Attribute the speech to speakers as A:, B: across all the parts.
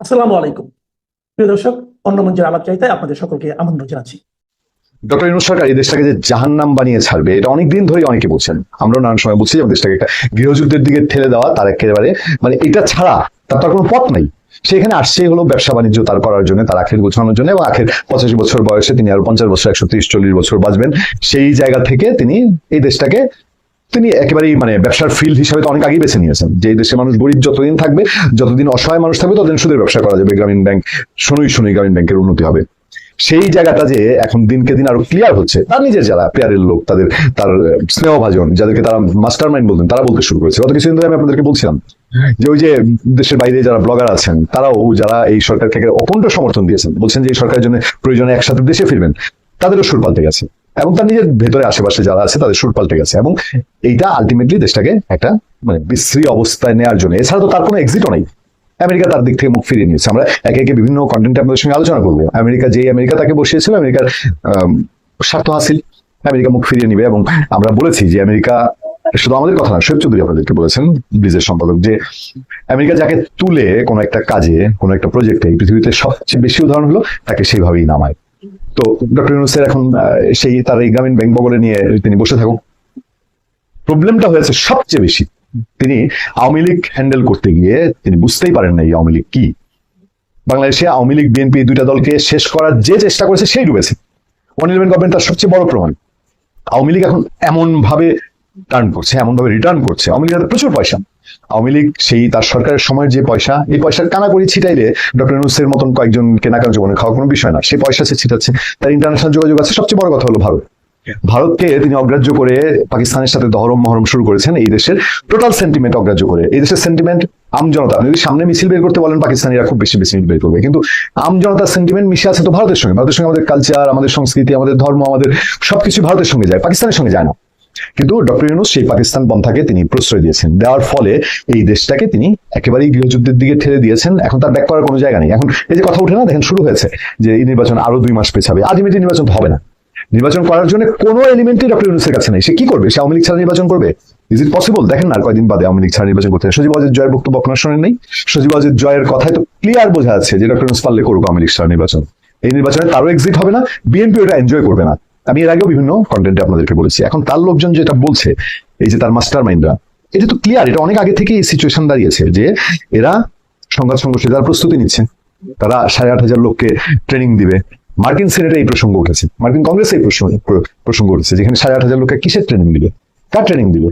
A: আসসালামু আলাইকুম। প্রিয় দর্শক, অন্য মঞ্চের আলাপ চাইতে আপনাদের সকলকে আমন্ত্রণ জানাচ্ছি।
B: ডক্টর ইউনুস সরকার এই দেশটাকে যে জাহান্নাম বানিয়ে ছাড়বে, এটা অনেকদিন ধরেই অনেকে বলছেন। আমরাও নানান সময় বলছি যে দেশটাকে একটা গৃহযুদ্ধের দিকে ঠেলে দেওয়া, তার একেবারে মানে এটা ছাড়া তার তার কোনো পথ নাই। সেখানে আসছেই হলো ব্যবসা বাণিজ্য, তার করার জন্য, তার আখের গোছানোর জন্য এবং আখের পঁচাশি বছর বয়সে তিনি আরও পঞ্চাশ বছর, একশো ত্রিশ, চল্লিশ বছর বাঁচবেন। সেই জায়গা থেকে তিনি এই দেশটাকে তিনি একেবারেই মানে ব্যবসার ফিল্ড হিসাবে তো অনেক আগেই বেছে নিয়েছেন। যে দেশের মানুষ গরিব যতদিন থাকবে, যতদিন অসহায় মানুষ থাকবে, ততদিন সুদের ব্যবসা করা যাবে। গ্রামীণ ব্যাংক শুনুই শুনুই গ্রামীণ ব্যাংকের উন্নতি হবে। সেই জায়গাটা যে এখন দিনকে দিন আরও ক্লিয়ার হচ্ছে, তার নিজের যারা পেয়ারের লোক, তাদের, তার স্নেহভাজন যাদেরকে তারা মাস্টার মাইন্ড বলতেন, তারা বলতে শুরু করেছে। গত কিছুদিন ধরে আমি আপনাদেরকে বলছিলাম যে ওই যে দেশের বাইরে যারা ব্লগার আছেন, তারাও যারা এই সরকার থেকে অকুণ্ঠ সমর্থন দিয়েছেন, বলছেন যে এই সরকারের জন্য প্রয়োজনে একসাথে দেশে ফিরবেন, তাদেরও সুর পাল্টে গেছে। এবং তার নিজের ভেতরে আশেপাশে যারা আছে তাদের সুর পাল্টে গেছে এবং এইটা আলটিমেটলি দেশটাকে একটা মানে বিশ্রী অবস্থায় নেওয়ার জন্য। এছাড়া তো তার কোনো এক্সিটও নেই। আমেরিকা তার দিক থেকে মুখ ফিরিয়ে নিয়েছে। আমরা একে একে বিভিন্ন কন্টেন্ট আপনাদের সঙ্গে আলোচনা করব। আমেরিকা যেই আমেরিকা তাকে বসিয়েছিল আমেরিকার আম, স্বার্থ হাসিল। আমেরিকা মুখ ফিরিয়ে নিবে এবং আমরা বলেছি যে আমেরিকা শুধু আমাদের কথা না শোয়েব চৌধুরী আপনাদেরকে বলেছেন ব্রিজের সম্পাদক যে আমেরিকা যাকে তুলে কোনো একটা কাজে কোনো একটা প্রজেক্টে এই পৃথিবীতে সবচেয়ে বেশি উদাহরণ হলো তাকে সেইভাবেই নামায়। তো ডক্টর ইউনুসের এখন সেই তার এই গ্রামীণ ব্যাংক বগলে নিয়ে তিনি বসে থাকুক। প্রবলেমটা হয়েছে সবচেয়ে বেশি, তিনি আওয়ামী লীগ হ্যান্ডেল করতে গিয়ে তিনি বুঝতেই পারেন না এই আওয়ামী লীগ কি। বাংলাদেশে আওয়ামী লীগ, বিএনপি দুইটা দলকে শেষ করার যে চেষ্টা করেছে সেই ডুবেছে। ওয়ান ইলেভেন গভর্নমেন্ট তার সবচেয়ে বড় প্রমাণ। আওয়ামী লীগ এখন এমন ভাবে টার্ন করছে এমন ভাবে রিটার্ন করছে। আওয়ামী লীগের প্রচুর পয়সা। আওয়ামী লীগ সেই তার সরকারের সময়ের যে পয়সা, এই পয়সার কানাকড়ি ছিটাইলে ডক্টর ইউনুসের মতন কয়েকজন কেনাকার জীবনে খাওয়া কোনো বিষয় না। সেই পয়সা সে ছিটাচ্ছে। তার ইন্টারন্যাশনাল যোগাযোগ আছে। সবচেয়ে বড় কথা হলো ভারত। ভারতকে তিনি অগ্রাহ্য করে পাকিস্তানের সাথে দহরম মহরম শুরু করেছেন এই দেশের টোটাল সেন্টিমেন্ট অগ্রাহ্য করে। এই দেশের সেন্টিমেন্ট আম জনতা যদি সামনে মিছিল বের করতে বলেন, পাকিস্তানিরা খুব বেশি বেশি বের করবে। কিন্তু আম জনতার সেন্টিমেন্ট মিশে আছে তো ভারতের সঙ্গে। ভারতের সঙ্গে আমাদের কালচার আমাদের সংস্কৃতি, আমাদের ধর্ম, আমাদের সবকিছু ভারতের সঙ্গে যায়, পাকিস্তানের সঙ্গে যায় না। কিন্তু ডক্টর ইউনুস সেই পাকিস্তান পন্থাকে তিনি প্রশ্রয় দিয়েছেন। দেওয়ার ফলে এই দেশটাকে তিনি একেবারেই গৃহযুদ্ধের দিকে ঠেলে দিয়েছেন। এখন তার ব্যাক করার কোনো জায়গা নেই। এখন এই যে কথা উঠে না, দেখেন শুরু হয়েছে যে এই নির্বাচন আরও দুই মাস পেছাবে। আলটিমেটলি নির্বাচন হবে না। নির্বাচন করার জন্য কোনো এলিমেন্টই ডক্টর ইউনুসের কাছে নেই। সে কি করবে? সে আওয়ামী লীগ ছাড়া নির্বাচন করবে? ইজ ইট পসিবল দেখেন না আর কয়দিন বাদে আওয়ামী লীগ ছাড়া নির্বাচন করতে সজীব অজিত জয়ের বক্তব্য আপনার শোনেন নেই? সজীব অজিত জয়ের কথায় তো ক্লিয়ার বোঝা যাচ্ছে যে ডক্টর ইউনুস পারলে করুক আওয়ামী লীগ ছাড়া নির্বাচন। এই নির্বাচনে তারও এক্সিট হবে না। বিএনপি ওটা এনজয় করবে না। আমি এর আগেও বিভিন্ন কন্টেন্টে আপনাদেরকে বলেছি। এখন তার লোকজন যেটা বলছে, এই যে তার মাস্টার মাইন্ডরা এটা তো ক্লিয়ার এটা অনেক আগে থেকে এই সিচুয়েশন দাঁড়িয়েছে যে এরা সংঘাত সংঘর্ষে যারা প্রস্তুতি নিচ্ছে। তারা সাড়ে আট হাজার লোককে ট্রেনিং দিবে। মার্কিন সিনেটে এই প্রসঙ্গ উঠেছে। মার্কিন কংগ্রেসে এই প্রসঙ্গ প্র- প্রসঙ্গ উঠেছে যেখানে সাড়ে আট হাজার লোককে কিসের ট্রেনিং দিবে? কার ট্রেনিং দিবে?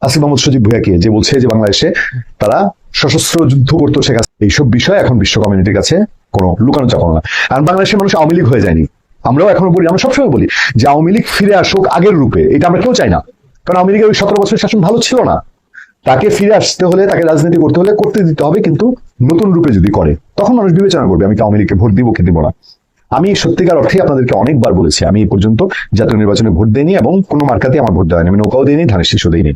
B: আসিফ মোহাম্মদ সজিব ভুয়াকে যে বলছে যে বাংলাদেশে তারা সশস্ত্র যুদ্ধ করতে শেখাচ্ছে এইসব বিষয় এখন বিশ্ব কমিউনিটির কাছে কোনো লুকানো চাপানো না। আর বাংলাদেশের মানুষ আওয়ামী লীগ হয়ে যায়নি। আমরাও এখনও বলি, আমরা সবসময় বলি যে আওয়ামী লীগ ফিরে আসুক আগের রূপে, এটা আমরা কেউ চাই না। কারণ আওয়ামী লীগের ওই সতেরো বছরের শাসন ভালো ছিল না। তাকে ফিরে আসতে হলে, তাকে রাজনীতি করতে হলে করতে দিতে হবে, কিন্তু নতুন রূপে যদি করে, তখন মানুষ বিবেচনা করবে, আমি কি আওয়ামী লীগকে ভোট দিব, কি দিব না। আমি সত্যিকার অর্থে আপনাদেরকে অনেকবার বলেছি, আমি এই পর্যন্ত জাতীয় নির্বাচনে ভোট দেইনি এবং কোনো মার্কাতে আমার ভোট দেওয়া আমি নৌকাও দিইনি, ধানের শীর্ষ দিইনি।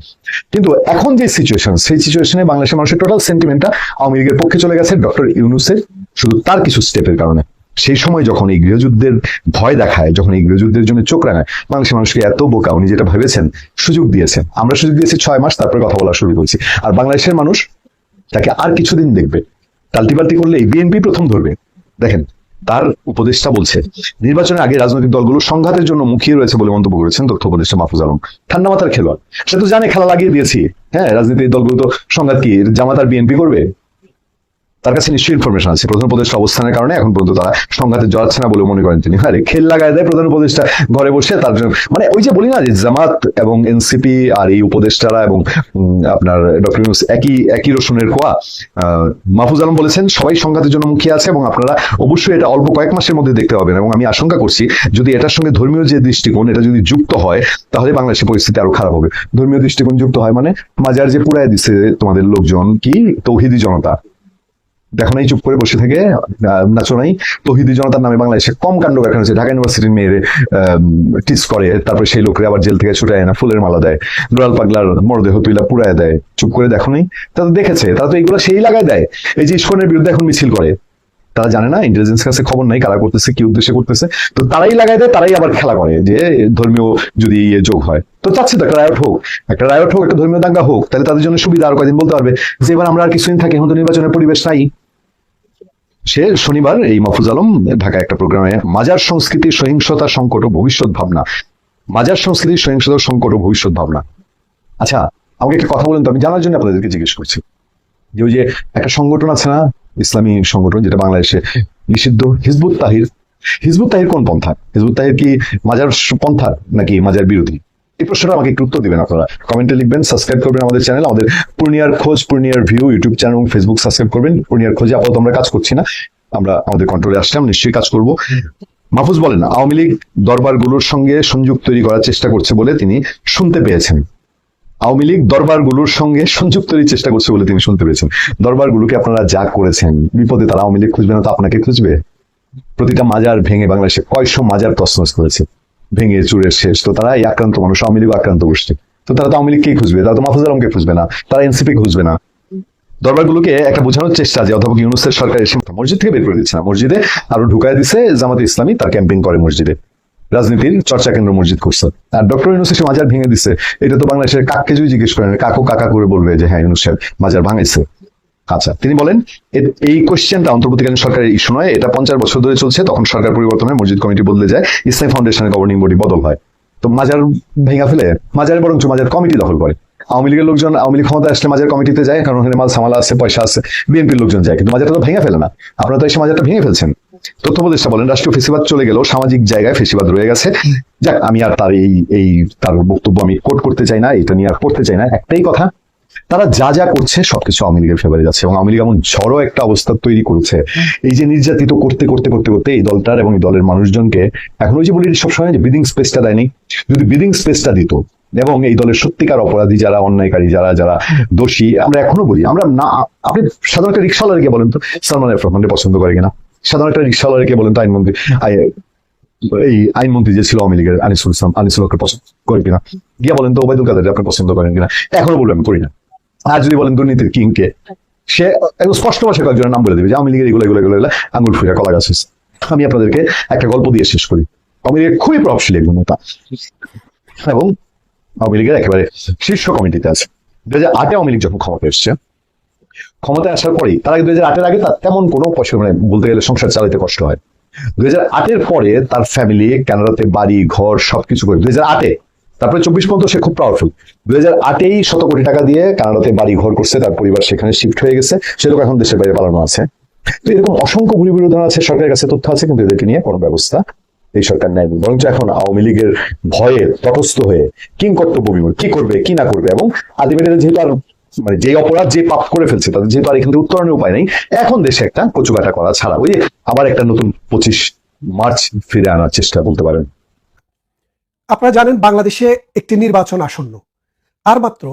B: কিন্তু এখন যে সিচুয়েশন সেই সিচুয়েশনে বাংলাদেশের মানুষের টোটাল সেন্টিমেন্টটা আওয়ামী লীগের পক্ষে চলে গেছে, ডক্টর ইউনুসের শুধু তার কিছু স্টেপের কারণে। সেই সময় যখন এই গৃহযুদ্ধের ভয় দেখায়, যখন এই গৃহযুদ্ধের জন্য চোখ রাঙায় বাংলাদেশের মানুষকে এত বোকা, উনি যেটা ভেবেছেন, সুযোগ দিয়েছেন। আমরা সুযোগ দিয়েছি ছয় মাস, তারপরে কথা বলা শুরু করছি। আর বাংলাদেশের মানুষ তাকে আর কিছুদিন দেখবে। টাল্টিপাল্টি করলে এই বিএনপি প্রথম ধরবে। দেখেন, তার উপদেষ্টা বলছে, নির্বাচনের আগে রাজনৈতিক দলগুলো সংঘাতের জন্য মুখিয়ে রয়েছে বলে মন্তব্য করেছেন তথ্য উপদেষ্টা মাহফুজ আলম। ঠান্ডা মাথার খেলোয়াড়। সে তো জানে খেলা লাগিয়ে দিয়েছি। হ্যাঁ রাজনীতির দলগুলো তো সংঘাত কি? জামাত আর বিএনপি করবে? তার কাছে নিশ্চয়ই ইনফরমেশন আছে। প্রধান উপদেষ্টা অবস্থানের কারণে এখন পর্যন্ত তারা সংঘাতে জড়াচ্ছে না বলে মনে করেন তিনি। হ্যাঁ খেল লাগায় দেয় প্রধান উপদেষ্টা ঘরে বসে, তার জন্য মানে ওই যে বলি না যে জামাত এবং এনসিপি আর এই উপদেষ্টারা এবং আপনার ডক্টর ইউনুস একই একই রসুনের কোয়া মাহফুজ আলম বলেছেন, সবাই সংঘাতের জন্য মুখিয়ে আছে এবং আপনারা অবশ্যই এটা অল্প কয়েক মাসের মধ্যে দেখতে পাবেন এবং আমি আশঙ্কা করছি, যদি এটার সঙ্গে ধর্মীয় যে দৃষ্টিকোণ, এটা যদি যুক্ত হয়, তাহলে বাংলাদেশের পরিস্থিতি আরও খারাপ হবে। ধর্মীয় দৃষ্টিকোণ যুক্ত হয় মানে মাজার যে পুরায় দিচ্ছে তোমাদের লোকজন, কি? তৌহিদি জনতা। দেখো নাই, চুপ করে বসে থেকে নাচো নাই। তহিদি জনতার নামে বাংলাদেশে কম কাণ্ড কারখানা হচ্ছে ঢাকা ইউনিভার্সিটির মেয়ের টিস করে, তারপরে সেই লোকরে আবার জেল থেকে ছুটে না ফুলের মালা দেয়। দুরাল পাগলার মরদেহ তুইলা পুরায় দেয়। চুপ করে দেখো নাই। তারা দেখেছে, তারা তো এইগুলো সেই লাগায় দেয়। এই যে ইস্কনের বিরুদ্ধে এখন মিছিল করে, তারা জানে না ইন্টেলিজেন্স কাছে খবর নাই, কারা করতেছে, কি উদ্দেশ্যে করতেছে। তো তারাই লাগাই দেয়, তারাই আবার খেলা করে, যে ধর্মীয় যদি ইয়ে যোগ হয়। তো চাচ্ছে তো একটা রায়ট হোক, একটা রায়ট হোক, একটা ধর্মীয় দাঙ্গা হোক, তাহলে তাদের জন্য সুবিধা আর কয়দিন বলতে পারবে। যে এবার আমরা আর কিছুদিন থাকি, এখন তো নির্বাচনের পরিবেশ নাই। সে শনিবার এই মাহফুজ আলম ঢাকা একটা প্রোগ্রামে মাজার সংস্কৃতি, সহিংসতা, সংকট ও ভবিষ্যৎ ভাবনা। মাজার সংস্কৃতি, সহিংসতা, সংকট ও ভবিষ্যৎ ভাবনা। আচ্ছা আমাকে একটা কথা বলেন তো, আমি জানার জন্য আপনাদেরকে জিজ্ঞেস করছি। যে ওই যে একটা সংগঠন আছে না, ইসলামী সংগঠন, যেটা বাংলাদেশে নিষিদ্ধ, হিজবুত তাহির। হিজবুত তাহির কোন পন্থা? হিজবুত তাহির কি মাজার পন্থা নাকি মাজার বিরোধী? এই প্রশ্নটা আমাকে একটু উত্তর দিবেন আপনারা। কমেন্টে লিখবেন, সাবস্ক্রাইব করবেন আমাদের চ্যানেল, আমাদের পূর্ণিয়ার খোঁজ, পূর্ণিয়ার ভিউ ইউটিউব চ্যানেল এবং ফেসবুক সাবস্ক্রাইব করবেন। পূর্ণিয়ার খোঁজে আপাতত আমরা কাজ করছি না। আমরা আমাদের কন্ট্রোলে আসলাম, নিশ্চয়ই কাজ করব। মাহফুজ বলেন, আওয়ামী লীগ দরবারগুলোর সঙ্গে সংযোগ তৈরি করার চেষ্টা করছে বলে তিনি শুনতে পেয়েছেন। আওয়ামী লীগ দরবারগুলোর সঙ্গে সংযোগ তৈরির চেষ্টা করছে বলে তিনি শুনতে পেরেছেন দরবারগুলোকে আপনারা যা করেছেন, বিপদে তারা আওয়ামী লীগ খুঁজবে না তো আপনাকে খুঁজবে? প্রতিটা মাজার ভেঙে বাংলাদেশে কয়শো মাজার তসনস করেছে। ভেঙে চুরে শেষ। তো তারা এই আক্রান্ত মানুষ, আওয়ামী লীগ আক্রান্ত গোষ্ঠী। তো তারা তো আওয়ামী লীগকেই খুঁজবে, তারা তো মাহফুজ আলমকে খুঁজবে না, তারা এনসিপি খুঁজবে না। দরবারগুলোকে একটা বোঝানোর চেষ্টা যে অধ্যাপক ইউনুসের সরকার এসে মসজিদ থেকে বের করে দিচ্ছে না। মসজিদে আরও ঢুকায় দিছে জামাতে ইসলামী, তার ক্যাম্পেইন করে মসজিদে। রাজনীতির চর্চা কেন্দ্র মসজিদ করছে আর ডক্টর ইউনুস মাজার ভেঙে দিচ্ছে এটা তো বাংলাদেশের কাককে যদি জিজ্ঞেস করেন, কাকু কাকা করে বলবে যে হ্যাঁ ইউনুস মাজার ভাঙাইছে। আচ্ছা তিনি বলেন এই কোশ্চেনটা অন্তর্বর্তীকালীন সরকারের ইস্যু নয়, এটা পঞ্চাশ বছর ধরে চলছে, তখন সরকার পরিবর্তনের মসজিদ কমিটি বদলে যায়, ইসলাম ফাউন্ডেশনের গভর্নিং বডি বদল হয়। তো মাজার ভেঙা ফেলে, মাজারে বরঞ্চ মাজার কমিটি দখল করে। আওয়ামী লীগের লোকজন, আওয়ামী লীগ ক্ষমতা আসলে মাজার কমিটিতে যায়, কারণ ওখানে মাল, সামালা আছে, পয়সা আছে, বিএনপির লোকজন যায়, কিন্তু মাজারটা তো ভেঙে ফেলে না। আপনারা তো এসে মাজারটা ভেঙে ফেলছেন। তথ্য উপদেষ্টা বলেন, রাষ্ট্রীয় ফেসিবাদ চলে গেলেও সামাজিক জায়গায় ফেসিবাদ রয়ে গেছে। যাক, আমি আর তার এই এই, তার বক্তব্য আমি কোট করতে চাই না, এটা নিয়ে আর পড়তে চাই না, একটাই কথা তারা যা যা করছে সবকিছু আওয়ামী লীগের ফেভারে যাচ্ছে। এবং আওয়ামী লীগ এমন ঝড়ো একটা অবস্থা তৈরি করেছে। এই যে নির্যাতিত করতে করতে করতে করতে এই দলটার এবং এই দলের মানুষজনকে এখন ওই যে বলি সবসময় যে ব্রিদিং স্পেসটা দেয়নি, যদি ব্রিদিং স্পেসটা দিত এবং এই দলের সত্যিকার অপরাধী যারা, অন্যায়কারী যারা যারা দোষী, আমরা এখনও বলি, আমরা না, আপনি সাধারণ একটা রিক্সাওয়ালাকে বলেন তো? সালমান রহমানকে পছন্দ করে কিনা? সাধারণ একটা রিক্সাওয়ালাকে বলেন তো? আইনমন্ত্রী, আই- এই আইনমন্ত্রী যে ছিল আওয়ামী লীগের, আনিসুল ইসলাম, আনিসুল হককে পছন্দ করে কিনা? গিয়া বলেন তো, ওবায়দুল কাদের আপনি পছন্দ করেন কিনা? এখনও বলবেন করি না। আর যদি বলেন দুর্নীতির কিংকে, সে একদম স্পষ্ট ভাষায় কয়েকজনের নাম বলে দেবে যে আওয়ামী লীগের এগুলো এগুলো এগুলো আঙুল ফুলে কলা গাছ আমি আপনাদেরকে একটা গল্প দিয়ে শেষ করি। আওয়ামী লীগের খুবই প্রভাবশালী একজন নেতা এবং আওয়ামী লীগের একেবারে শীর্ষ কমিটিতে আছে। দু হাজার আটে আওয়ামী লীগ যখন ক্ষমতা এসছে, ক্ষমতায় আসার পরেই, তার আগে দু হাজার আটের আগে তার তেমন কোনো পয়সা মানে বলতে গেলে সংসার চালাতে কষ্ট হয়। দুই হাজার আটের পরে তার ফ্যামিলি কানাডাতে বাড়ি, ঘর সবকিছু করে দুই হাজার আটে তারপরে চব্বিশ পর্যন্ত সে খুব পাওয়ারফুল দুই হাজার আটেই শত কোটি টাকা দিয়ে কানাডাতে বাড়ি ঘর করছে, তার পরিবার সেখানে শিফট হয়ে গেছে। সে লোক এখন দেশের বাইরে পালানো আছে। তো এরকম অসংখ্য ভূমি বিরোধন আছে, সরকারের কাছে তথ্য আছে, কিন্তু এদেরকে নিয়ে কোনো ব্যবস্থা এই সরকার নেয়নি। বরঞ্চ এখন আওয়ামী লীগের ভয়ে তটস্থ হয়ে কিং কর্তব্য কি করবে, কি না করবে, এবং আলটিমেটলি যেহেতু আর মানে যে অপরাধ যে পাপ করে ফেলছে, তাদের যেহেতু আর এখান থেকে উত্তরণের উপায় নেই, এখন দেশে একটা কচুকাটা করা ছাড়া, ওই আবার একটা নতুন পঁচিশ মার্চ ফিরে আনার চেষ্টা বলতে পারেন।
C: আপনারা জানেন বাংলাদেশে একটি নির্বাচন আসন্ন। আর মাত্র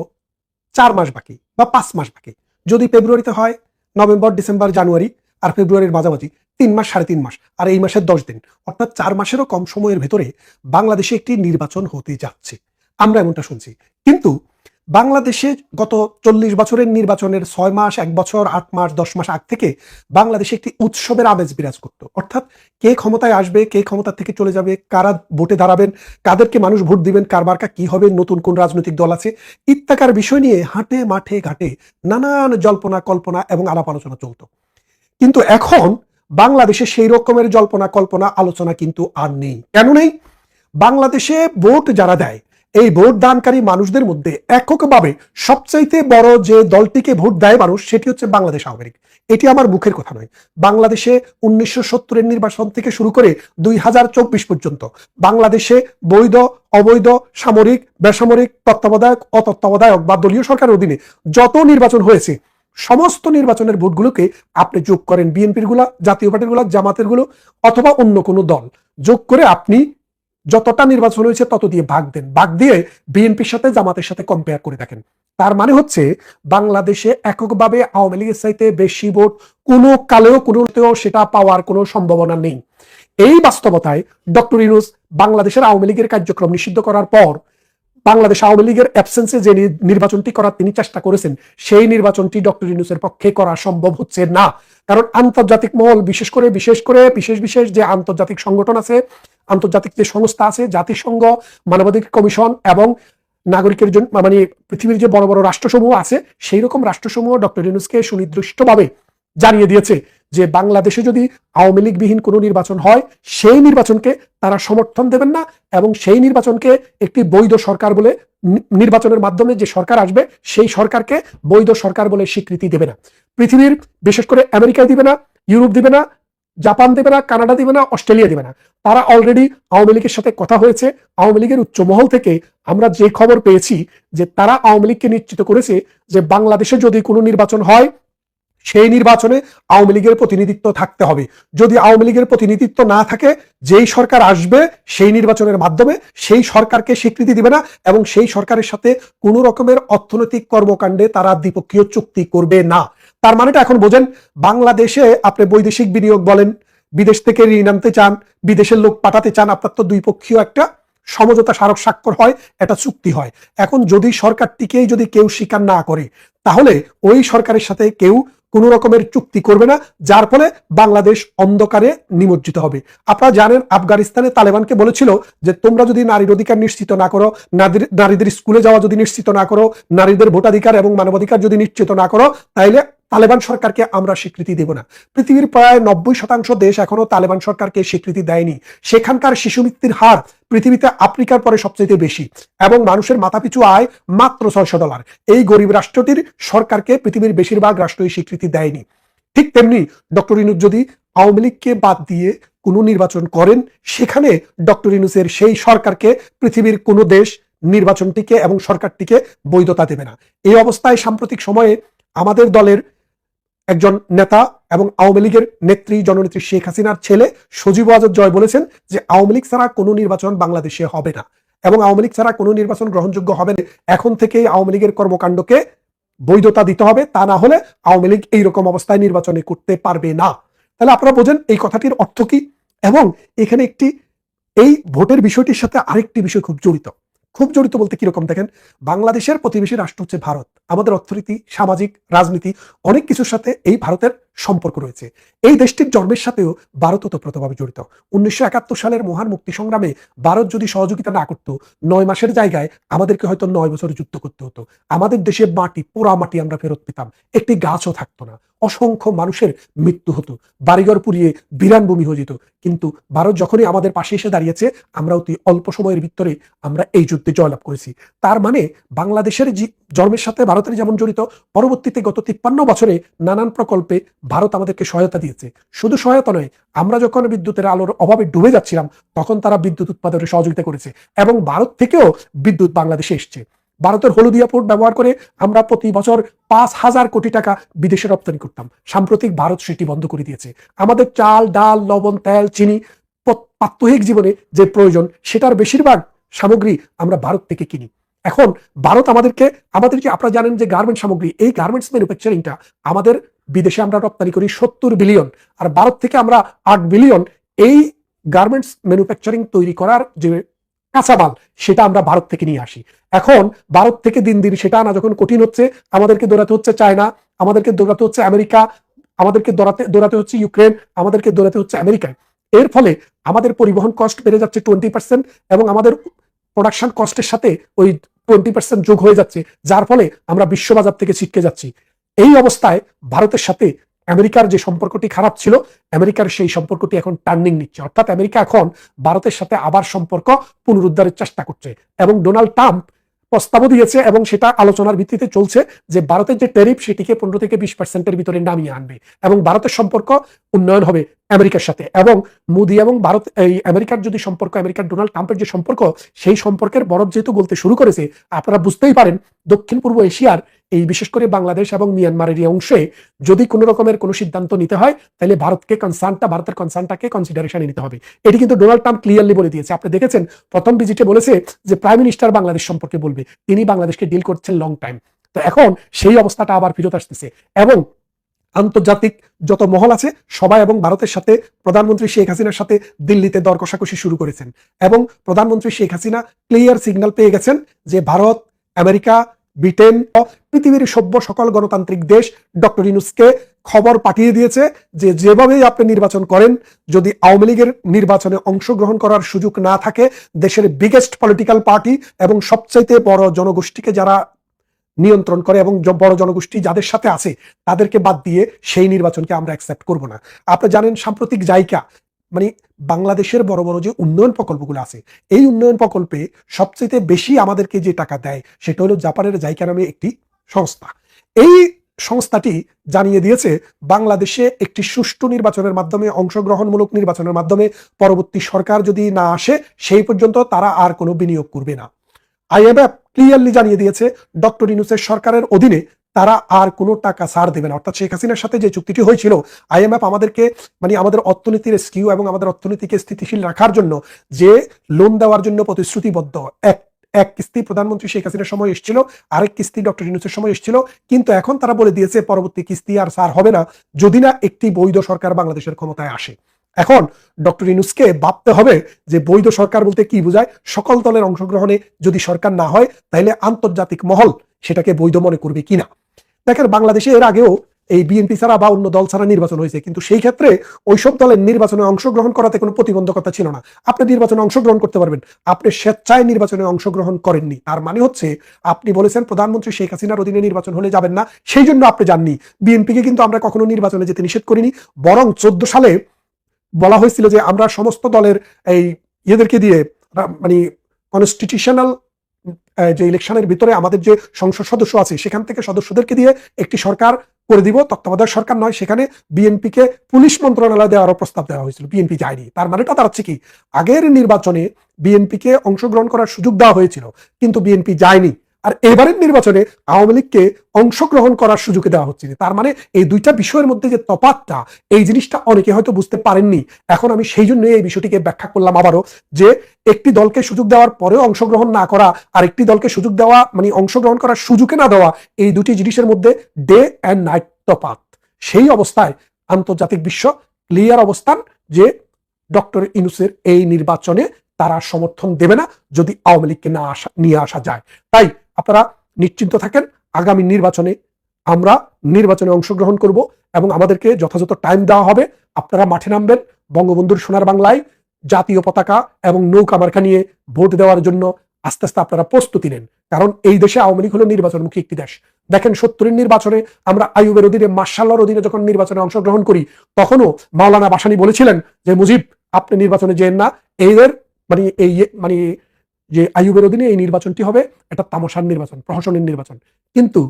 C: চার মাস বাকি বা পাঁচ মাস বাকি। যদি ফেব্রুয়ারিতে হয়, নভেম্বর, ডিসেম্বর, জানুয়ারি আর ফেব্রুয়ারির মাঝামাঝি, তিন মাস, সাড়ে তিন মাস আর এই মাসের দশ দিন। অর্থাৎ চার মাসেরও কম সময়ের ভেতরে বাংলাদেশে একটি নির্বাচন হতে যাচ্ছে। আমরা এমনটা শুনছি। কিন্তু বাংলাদেশে গত চল্লিশ বছরের নির্বাচনের ছয় মাস, এক বছর, আট মাস, দশ মাস আগ থেকে বাংলাদেশে একটি উৎসবের আমেজ বিরাজ করতো। অর্থাৎ কে ক্ষমতায় আসবে, কে ক্ষমতা থেকে চলে যাবে, কারা ভোটে দাঁড়াবেন, কাদেরকে মানুষ ভোট দিবেন, কার মার্কা কি হবে, নতুন কোন রাজনৈতিক দল আছে ইত্যাকার বিষয় নিয়ে হাটে মাঠে ঘাটে নানান জল্পনা, কল্পনা এবং আলাপ আলোচনা চলত। কিন্তু এখন বাংলাদেশে সেই রকমের জল্পনা, কল্পনা, আলোচনা কিন্তু আর নেই। কেন নেই? বাংলাদেশে ভোট যারা দেয় এই ভোট দানকারী মানুষদের মধ্যে এককভাবে সবচাইতে বড় যে দলটিকে ভোট দেয় মানুষ, সেটি হচ্ছে বাংলাদেশ আওয়ামী লীগ। এটি আমার মুখের কথা নয়। বাংলাদেশে উনিশশো সত্তরের নির্বাচন থেকে শুরু করে দুই হাজার চব্বিশ পর্যন্ত বাংলাদেশে বৈধ, অবৈধ, সামরিক, বেসামরিক, তত্ত্বাবধায়ক, অতত্ত্বাবধায়ক বা দলীয় সরকারের অধীনে যত নির্বাচন হয়েছে, সমস্ত নির্বাচনের ভোটগুলোকে আপনি যোগ করেন বিএনপিরগুলা, জাতীয় পার্টিরগুলা, জামাতেরগুলো অথবা অন্য কোনো দল। যোগ করে আপনি যতটা নির্বাচন হয়েছে, তত দিয়ে ভাগ দেন। ভাগ দিয়ে বিএনপির সাথে, জামাতের সাথে কম্পেয়ার করে দেখেন। তার মানে হচ্ছে, বাংলাদেশে এককভাবে আওয়ামী লীগের চাইতে বেশি ভোট কোনো কালেও, কোনোতেও সেটা পাওয়ার কোনো সম্ভাবনা নেই। এই বাস্তবতায় ডক্টর ইউনুস বাংলাদেশের আওয়ামী লীগের কার্যক্রম নিষিদ্ধ করার পর, বাংলাদেশ আওয়ামী লীগের অ্যাবসেন্সে যে নির্বাচনটি করার তিনি চেষ্টা করেছেন, সেই নির্বাচনটি ডক্টর ইউনুসের পক্ষে করা সম্ভব হচ্ছে না। কারণ আন্তর্জাতিক মহল, বিশেষ করে বিশেষ করে, বিশেষ বিশেষ যে আন্তর্জাতিক সংগঠন আছে আন্তর্জাতিক যে সংস্থা আছে, জাতিসংঘ, মানবাধিকার কমিশন এবং নাগরিকের জন্য মানে পৃথিবীর যে বড় বড় রাষ্ট্রসমূহ আছে, সেই রকম রাষ্ট্রসমূহ ডক্টর ইউনুসকে সুনির্দিষ্টভাবে জানিয়ে দিয়েছে যে বাংলাদেশে যদি আওয়ামী লীগবিহীন কোনো নির্বাচন হয়, সেই নির্বাচনকে তারা সমর্থন দেবেন না এবং সেই নির্বাচনকে একটি বৈধ সরকার বলে নির্বাচনের মাধ্যমে যে সরকার আসবে, সেই সরকারকে বৈধ সরকার বলে স্বীকৃতি দেবে না। পৃথিবীর বিশেষ করে আমেরিকায় দিবে না, ইউরোপ দিবে না জাপান দেবে না, কানাডা দিবে না, অস্ট্রেলিয়া দিবে না। তারা অলরেডি আওয়ামী লীগের সাথে কথা হয়েছে। আওয়ামী লীগের উচ্চমহল থেকে আমরা যে খবর পেয়েছি যে তারা আওয়ামী লীগকে নিশ্চিত করেছে যে বাংলাদেশে যদি কোনো নির্বাচন হয়, সেই নির্বাচনে আওয়ামী লীগের প্রতিনিধিত্ব থাকতে হবে। যদি আওয়ামী লীগের প্রতিনিধিত্ব না থাকে, যেই সরকার আসবে সেই নির্বাচনের মাধ্যমে সেই সরকারকে স্বীকৃতি দিবে না এবং সেই সরকারের সাথে কোনো রকমের অর্থনৈতিক কর্মকাণ্ডে তারা দ্বিপক্ষীয় চুক্তি করবে না। তার মানেটা এখন বোঝেন, বাংলাদেশে আপনি বৈদেশিক বিনিয়োগ বলেন, বিদেশ থেকে ঋণ আনতে চান, বিদেশের লোক পাঠাতে চান, আপনার তো দুই পক্ষীয় একটা সমঝোতা স্মারক স্বাক্ষর হয়, এটা চুক্তি হয়। এখন যদি সরকারটিকেই যদি কেউ স্বীকার না করে, তাহলে ওই সরকারের সাথে কেউ কোন রকমের চুক্তি করবে না, যার ফলে বাংলাদেশ অন্ধকারে নিমজ্জিত হবে। আপনারা জানেন, আফগানিস্তানে তালেবানকে বলেছিল যে, তোমরা যদি নারীর অধিকার নিশ্চিত না করো নারীদের- স্কুলে যাওয়া যদি নিশ্চিত না করো, নারীদের ভোটাধিকার এবং মানবাধিকার যদি নিশ্চিত না করো, তাইলে তালেবান সরকারকে আমরা স্বীকৃতি দেব না। পৃথিবীর প্রায় নব্বই শতাংশ দেশ এখনও তালেবান সরকারকে স্বীকৃতি দেয়নি। সেখানকার শিশু মৃত্যুর হার পৃথিবীতে আফ্রিকার পরে সবচেয়ে বেশি এবং মানুষের মাথাপিছু আয় মাত্র ছয়শো ডলার। এই গরিব রাষ্ট্রটির সরকারকে পৃথিবীর বেশিরভাগ রাষ্ট্রই স্বীকৃতি দেয়নি। ঠিক তেমনি ডক্টর ইনুস যদি আওয়ামী লীগকে বাদ দিয়ে কোনো নির্বাচন করেন, সেখানে ডক্টর ইনুসের সেই সরকারকে পৃথিবীর কোনো দেশ নির্বাচনটিকে এবং সরকারটিকে বৈধতা দেবে না। এই অবস্থায় সাম্প্রতিক সময়ে আমাদের দলের একজন নেতা এবং আওয়ামী লীগের নেত্রী, জননেত্রী শেখ হাসিনার ছেলে সজীব আজদ জয় বলেছেন যে আওয়ামী লীগ ছাড়া কোনো নির্বাচন বাংলাদেশে হবে না এবং আওয়ামী লীগ ছাড়া কোনো নির্বাচন গ্রহণযোগ্য হবে না। এখন থেকেই আওয়ামী লীগের কর্মকাণ্ডকে বৈধতা দিতে হবে, তা না হলে আওয়ামী লীগ এইরকম অবস্থায় নির্বাচনে করতে পারবে না। তাহলে আপনারা বোঝেন এই কথাটির অর্থ কি? এবং এখানে একটি, এই ভোটের বিষয়টির সাথে আরেকটি বিষয় খুব জড়িত। খুব জড়িত বলতে কীরকম দেখেন? বাংলাদেশের প্রতিবেশী রাষ্ট্র হচ্ছে ভারত। আমাদের অর্থনীতি, সামাজিক, রাজনীতি, অনেক কিছুর সাথে এই ভারতের সম্পর্ক রয়েছে। এই দেশটির জন্মের সাথেও ভারত ওতপ্রোতভাবে জড়িত। উনিশশো একাত্তর সালের মহান মুক্তি সংগ্রামে ভারত যদি সহযোগিতা না করতো, নয় মাসের জায়গায় আমাদেরকে হয়তো নয় বছর যুদ্ধ করতে হতো। আমাদের দেশে মাটি, পোড়া মাটি আমরা ফেরত পেতাম। একটি গাছও থাকতো না। অসংখ্য মানুষের মৃত্যু হতো। বাড়িঘর পুড়িয়ে বিরান ভূমি হয়ে যেত। কিন্তু ভারত যখনই আমাদের পাশে এসে দাঁড়িয়েছে, আমরা অতি অল্প সময়ের ভিতরে আমরা এই যুদ্ধে জয়লাভ করেছি। তার মানে বাংলাদেশের জন্মের সাথে ভারতের যেমন জড়িত, পরবর্তীতে গত তিপ্পান্ন বছরে নানান প্রকল্পে ভারত আমাদেরকে সহায়তা দিয়েছে। শুধু সহায়তা নয়, আমরা যখন বিদ্যুতের আলোর অভাবে ডুবে যাচ্ছিলাম, তখন তারা বিদ্যুৎ উৎপাদনে সহযোগিতা করেছে এবং ভারত থেকেও বিদ্যুৎ বাংলাদেশে এসছে। ভারতের হলদিয়া পোর্ট ব্যবহার করে আমরা প্রতি বছর পাঁচ হাজার কোটি টাকা বিদেশে রপ্তানি করতাম। সাম্প্রতিক ভারত সেটি বন্ধ করে দিয়েছে। আমাদের চাল, ডাল, লবণ, তেল, চিনি প্রাত্যহিক জীবনে যে প্রয়োজন, সেটার বেশিরভাগ সামগ্রী আমরা ভারত থেকে কিনি। এখন ভারত আমাদেরকে আমাদের যে আপনারা জানেন যে গার্মেন্ট সামগ্রী, এই গার্মেন্টস ম্যানুফ্যাকচারিংটা আমাদের বিদেশে আমরা রপ্তানি করি সত্তর বিলিয়ন আর ভারত থেকে আমরা আট বিলিয়ন এই গার্মেন্টস ম্যানুফ্যাকচারিং তৈরি করার যে কাঁচামাল, সেটা আমরা ভারত থেকে নিয়ে আসি। এখন ভারত থেকে দিন দিন সেটা আনা যখন কঠিন হচ্ছে, আমাদেরকে দৌড়াতে হচ্ছে চায়না, আমাদেরকে দৌড়াতে হচ্ছে আমেরিকা, আমাদেরকে দৌড়াতে দৌড়াতে হচ্ছে ইউক্রেন, আমাদেরকে দৌড়াতে হচ্ছে আমেরিকায়। এর ফলে আমাদের পরিবহন কস্ট বেড়ে যাচ্ছে টোয়েন্টি পার্সেন্ট এবং আমাদের প্রোডাকশন কস্টের সাথে ওই টোয়েন্টি পার্সেন্ট যোগ হয়ে যাচ্ছে, যার ফলে আমরা বিশ্ববাজার থেকে ছিটকে যাচ্ছি। এই অবস্থায় ভারতের সাথে আমেরিকার যে সম্পর্কটি খারাপ ছিল, আমেরিকার সেই সম্পর্কটি এখন টার্নিং নিচ্ছে। অর্থাৎ আমেরিকা এখন ভারতের সাথে আবার সম্পর্ক পুনরুদ্ধারের চেষ্টা করছে এবং ডোনাল্ড ট্রাম্প প্রস্তাবও দিয়েছে এবং সেটা আলোচনার ভিত্তিতে চলছে যে ভারতের যে ট্যারিফ সেটিকে পনেরো থেকে বিশ পার্সেন্টের ভিতরে নামিয়ে আনবে এবং ভারতের সম্পর্ক উন্নয়ন হবে আমেরিকার সাথে এবং মোদি এবং ভারত এই আমেরিকার যদি সম্পর্ক, আমেরিকার ডোনাল্ড ট্রাম্পের যে সম্পর্ক, সেই সম্পর্কের বরফ যেহেতু বলতে শুরু করেছে, আপনারা বুঝতেই পারেন দক্ষিণ পূর্ব এশিয়ার এই বিশেষ করে বাংলাদেশ এবং মিয়ানমারের এই অংশে যদি কোনো রকমের কোনো সিদ্ধান্ত নিতে হয়, তাহলে ভারতকে কনসার্নটা ভারতের কনসার্নটাকে কনসিডারেশনে নিতে হবে। এটি কিন্তু ডোনাল্ড ট্রাম্প ক্লিয়ারলি বলে দিয়েছে। আপনি দেখেছেন, প্রথম ভিজিটে বলেছে যে প্রাইম মিনিস্টার বাংলাদেশ সম্পর্কে বলবে। তিনি বাংলাদেশকে ডিল করছেন লং টাইম তো এখন সেই অবস্থাটা আবার ফিরত আসতেছে এবং আন্তর্জাতিক যত মহল আছে, সবাই এবং ভারতের সাথে প্রধানমন্ত্রী শেখ হাসিনার সাথে দিল্লিতে দর কষাকষি শুরু করেছেন। এবং প্রধানমন্ত্রী শেখ হাসিনা ক্লিয়ার সিগন্যাল পেয়ে গেছেন যে ভারত, আমেরিকা ব্রিটেন পৃথিবীর সভ্য সকল গণতান্ত্রিক দেশ ডক্টর ইনুসকে খবর পাঠিয়ে দিয়েছে যে যেভাবেই আপনি নির্বাচন করেন, যদি আওয়ামী লীগের নির্বাচনে অংশগ্রহণ করার সুযোগ না থাকে, দেশের বিগেস্ট পলিটিক্যাল পার্টি এবং সবচাইতে বড় জনগোষ্ঠীকে যারা নিয়ন্ত্রণ করে এবং বড় জনগোষ্ঠী যাদের সাথে আছে, তাদেরকে বাদ দিয়ে সেই নির্বাচনকে আমরা অ্যাকসেপ্ট করব না। আপনি জানেন সাম্প্রতিক জায়গা মানে বাংলাদেশের বড় বড় যে উন্নয়ন প্রকল্পগুলো আছে, এই উন্নয়ন প্রকল্পে সবচেয়ে বেশি আমাদেরকে যে টাকা দেয় সেটা হলো জাপানের জাইকা নামে একটি সংস্থা। এই সংস্থাটি জানিয়ে দিয়েছে, বাংলাদেশে একটি সুষ্ঠু নির্বাচনের মাধ্যমে, অংশগ্রহণমূলক নির্বাচনের মাধ্যমে পরবর্তী সরকার যদি না আসে, সেই পর্যন্ত তারা আর কোনো বিনিয়োগ করবে না। আইএমএফ ক্লিয়ারলি জানিয়ে দিয়েছে, ডক্টর ইনুসের সরকারের অধীনে তারা আর কোনো টাকা ছাড় দেবে না। অর্থাৎ শেখ হাসিনার সাথে যে চুক্তিটি হয়েছিল, আইএমএফ আমাদেরকে মানে আমাদের অর্থনীতির স্কিউ এবং আমাদের অর্থনীতিকে স্থিতিশীল রাখার জন্য যে লোন দেওয়ার জন্য প্রতিশ্রুতিবদ্ধ। এক এক কিস্তি প্রধানমন্ত্রী শেখ হাসিনার সময় এসেছিল, আরেক কিস্তি ডক্টর ইনুসের সময় এসেছিল। কিন্তু এখন তারা বলে দিয়েছে, পরবর্তী কিস্তি আর সার হবে না, যদি না একটি বৈধ সরকার বাংলাদেশের ক্ষমতায় আসে। এখন ডক্টর ইনুসকে ভাবতে হবে যে বৈধ সরকার বলতে কি বোঝায়? সকল দলের অংশগ্রহণে যদি সরকার না হয় তাহলে আন্তর্জাতিক মহল সেটাকে বৈধ মনে করবে কিনা? দেখেন বাংলাদেশে এর আগেও এই বিএনপি ছাড়া বা অন্য দল ছাড়া নির্বাচন হয়েছে, কিন্তু সেই ক্ষেত্রে ওইসব দলের নির্বাচনে অংশগ্রহণ করাতে কোনো প্রতিবন্ধকতা ছিল না। আপনি নির্বাচনে অংশগ্রহণ করতে পারবেন, আপনি স্বেচ্ছায় নির্বাচনে অংশগ্রহণ করেননি। তার মানে হচ্ছে, আপনি বলেছেন প্রধানমন্ত্রী শেখ হাসিনার অধীনে নির্বাচন হলে যাবেন না, সেই জন্য আপনি যাননি। বিএনপিকে কিন্তু আমরা কখনো নির্বাচনে যেতে নিষেধ করিনি, বরং চোদ্দ সালে বলা হয়েছিল যে আমরা সমস্ত দলের এই ইয়েদেরকে দিয়ে মানে কনস্টিটিউশনাল যে ইলেকশনের ভিতরে আমাদের যে সংসদ সদস্য আছে, সেখান থেকে সদস্যদেরকে দিয়ে একটি সরকার করে দিব। তত্ত্বাবধায়ক সরকার নয়, সেখানে বিএনপিকে পুলিশ মন্ত্রণালয় দেওয়ারও প্রস্তাব দেওয়া হয়েছিল, বিএনপি যায়নি। তার মানেটা দাঁড়াচ্ছে কি? আগের নির্বাচনে বিএনপিকে অংশগ্রহণ করার সুযোগ দেওয়া হয়েছিল, কিন্তু বিএনপি যায়নি। আর এবারের নির্বাচনে আওয়ামী লীগকে অংশগ্রহণ করার সুযোগ দেওয়া হচ্ছে। তার মানে এই দুইটা বিষয়ের মধ্যে যে তফাতটা এই জিনিসটা অনেকে হয়তো বুঝতে পারেননি। এখন আমি সেই জন্য এই বিষয়টিকে ব্যাখ্যা করলাম আবারও যে একটি দলকে সুযোগ দেওয়ার পরেও অংশগ্রহণ না করা আর একটি দলকে সুযোগ দেওয়া মানে অংশগ্রহণ করার সুযোগে না দেওয়া, এই দুটি জিনিসের মধ্যে ডে অ্যান্ড নাইট তফাত সেই অবস্থায় আন্তর্জাতিক বিশ্ব ক্লিয়ার অবস্থান যে ডক্টর ইনুসের এই নির্বাচনে তারা সমর্থন দেবে না যদি আওয়ামী লীগকে না আসা, নিয়ে আসা যায়। তাই আপনারা নিশ্চিন্ত থাকেন, আগামী নির্বাচনে আমরা নির্বাচনে অংশগ্রহণ করব এবং আমাদেরকে যথাযথ টাইম দেওয়া হবে। আপনারা মাঠে নামবেন, বঙ্গবন্ধুর সোনার বাংলায় জাতীয় পতাকা এবং নৌকা মার্কা নিয়ে ভোট দেওয়ার জন্য আস্তে আস্তে আপনারা প্রস্তুতি নেন। কারণ এই দেশে আওয়ামী লীগ হলো নির্বাচনমুখী একটি দেশ। দেখেন সত্তরের নির্বাচনে আমরা আইয়ুবের অধীনে মার্শাল্লার অধীনে যখন নির্বাচনে অংশগ্রহণ করি, তখনও মাওলানা বাসানি বলেছিলেন যে, মুজিব, আপনি নির্বাচনে যেন না। এদের মানে এই মানে যে আইয়ুবের অধীনে এই নির্বাচনটি হবে, এটা তামাশার নির্বাচন, প্রহসনের নির্বাচন। কিন্তু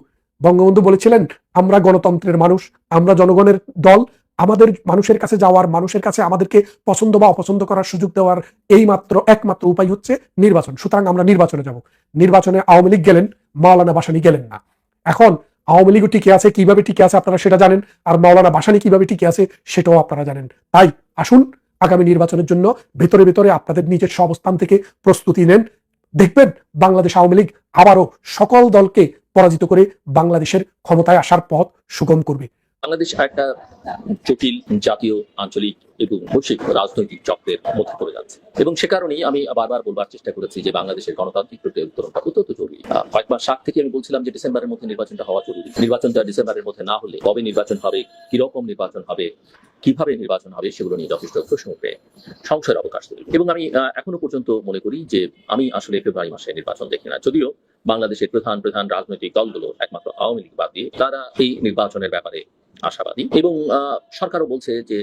C: বঙ্গবন্ধু বলেছিলেন, আমরা গণতন্ত্রের মানুষ, আমরা জনগণের দল, আমাদের মানুষের কাছে যাওয়ার, মানুষের কাছে আমাদেরকে পছন্দ বা অপছন্দ করার সুযোগ দেওয়ার এই মাত্র একমাত্র উপায় হচ্ছে নির্বাচন। সুতরাং আমরা নির্বাচনে যাব। নির্বাচনে আওয়ামী লীগ গেলেন, মাওলানা বাসানি গেলেন না। এখন আওয়ামী লীগও টিকে আছে, কীভাবে টিকে আছে আপনারা সেটা জানেন, আর মাওলানা বাসানি কীভাবে টিকে আছে সেটাও আপনারা জানেন। তাই আসুন আগামী নির্বাচনের জন্য ভেতরে ভেতরে আপনাদের নিজের অবস্থান থেকে প্রস্তুতি নেন। দেখবেন বাংলাদেশ আওয়ামী লীগ আবারও সকল দলকে পরাজিত করে বাংলাদেশের ক্ষমতায় আসার পথ সুগম করবে।
D: বাংলাদেশ একটা জটিল জাতীয় আঞ্চলিক এবং বৈশ্বিক রাজনৈতিক চক্রের মধ্যে পড়ে যাচ্ছে। এবং সে কারণেই আমি বারবার বলবার চেষ্টা করেছি যে বাংলাদেশের গণতান্ত্রিক প্রক্রিয়া উত্তরণটা অত্যন্ত জরুরি। আহ, কয়েক মাস আগ থেকে আমি বলছিলাম যে ডিসেম্বরের মধ্যে নির্বাচনটা হওয়া জরুরি। নির্বাচনটা ডিসেম্বরের মধ্যে না হলে কবে নির্বাচন হবে কীরকম নির্বাচন হবে কীভাবে নির্বাচন হবে সেগুলো নিয়ে যথেষ্ট প্রশ্ন উঠবে সংশয়ের অবকাশ তৈরি। এবং আমি এখনও পর্যন্ত মনে করি যে আমি আসলে ফেব্রুয়ারি মাসে নির্বাচন দেখি না। যদিও বাংলাদেশের প্রধান প্রধান রাজনৈতিক দলগুলো একমাত্র আওয়ামী লীগ বাদ দিয়ে তারা এই নির্বাচনের ব্যাপারে আশাবাদী। এবং সরকারও বলছে যে